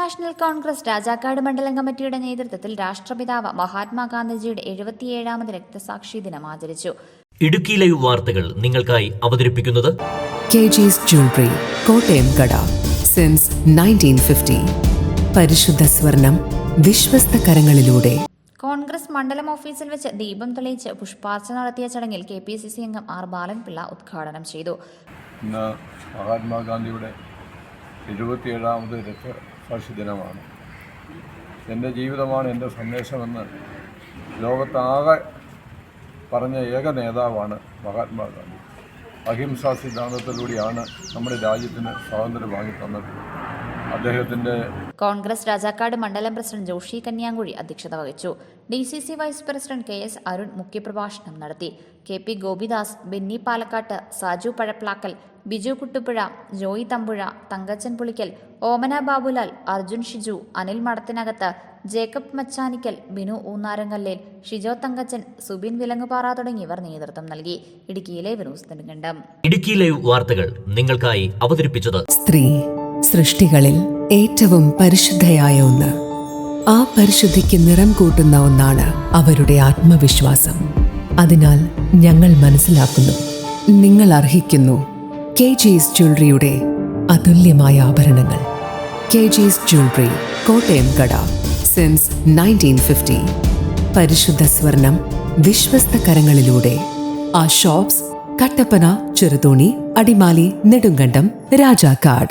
National Congress Rajakkad മണ്ഡലം കമ്മിറ്റിയുടെ നേതൃത്വത്തിൽ രാഷ്ട്രപിതാവ് മഹാത്മാഗാന്ധിജിയുടെ എഴുപത്തിയേഴാമത് രക്തസാക്ഷി ദിനം ആചരിച്ചു. ഇടുക്കി ലൈവ് വാർത്തകൾ നിങ്ങൾക്കായി അവതരിപ്പിക്കുന്നത് കെ ജിസ് ജ്വല്ലറി കോട്ടയം കട സിൻസ് നയന്റീൻ ഫിഫ്റ്റി പരിശുദ്ധ സ്വർണം വിശ്വസ്ത കരങ്ങളിലൂടെ. കോൺഗ്രസ് മണ്ഡലം ഓഫീസിൽ വെച്ച് ദീപം തെളിയിച്ച് പുഷ്പാർച്ചന നടത്തിയ ചടങ്ങിൽ കെ പി സി സി അംഗം ആർ ബാലൻപിള്ള ഉദ്ഘാടനം ചെയ്തു. ഇന്ന് മഹാത്മാഗാന്ധിയുടെ എഴുപത്തിയേഴാമത് രക്തസാക്ഷി ദിനമാണ്. എന്റെ ജീവിതമാണ് എന്റെ സന്ദേശമെന്ന് ലോകത്താകെ പറഞ്ഞ ഏക നേതാവാണ് മഹാത്മാഗാന്ധി അഹിംസാ സിദ്ധാന്തത്തിലൂടെയാണ് നമ്മുടെ രാജ്യത്തിന് സ്വാതന്ത്ര്യം വാങ്ങിത്തന്നത് അദ്ദേഹത്തിന്റെ കോൺഗ്രസ് രാജാക്കാട് മണ്ഡലം പ്രസിഡന്റ് ജോഷി കന്യാങ്കുഴി അധ്യക്ഷത വഹിച്ചു. D C C vice president K S Arun മുഖ്യപ്രഭാഷണം നടത്തി. കെ പി ഗോപിദാസ് ബെന്നി പാലക്കാട്ട് സാജു പഴപ്ലാക്കൽ ബിജു കുട്ടുപുഴ ജോയി തമ്പുഴ തങ്കച്ചൻ പുളിക്കൽ ഓമന ബാബുലാൽ അർജുൻ ഷിജു അനിൽ മടത്തിനകത്ത് ജേക്കബ് മച്ചാനിക്കൽ ബിനു ഊന്നാരങ്കല്ലേൽ ഷിജോ തങ്കച്ചൻ സുബിൻ വിലങ്ങുപാറ തുടങ്ങിയവർ നേതൃത്വം നൽകി. ഇടുക്കിയിലെ വിനൂസ് നെടുങ്കണ്ടം ഇടുക്കി ലൈവ് വാർത്തകൾ നിങ്ങൾക്കായി അവതരിപ്പിച്ചത് സ്ത്രീ സൃഷ്ടികളിൽ ഏറ്റവും പരിശുദ്ധയായ ഒന്ന്. ആ പരിശുദ്ധിക്ക് നിറം കൂട്ടുന്ന ഒന്നാണ് അവരുടെ ആത്മവിശ്വാസം. അതിനാൽ ഞങ്ങൾ മനസ്സിലാക്കുന്നു. നിങ്ങൾ അർഹിക്കുന്നു. കെ ജിസ് ജ്വല്ലറിയുടെ അതുല്യമായ ആഭരണങ്ങൾ. കെ ജിസ് ജ്വല്ലറി കോട്ടയം കട സിൻസ് നയന്റീൻ ഫിഫ്റ്റി. പരിശുദ്ധ സ്വർണം വിശ്വസ്ത കരങ്ങളിലൂടെ. ആ ഷോപ്സ് കട്ടപ്പന ചെറുതോണി അടിമാലി നെടുങ്കണ്ടം രാജാക്കാട്.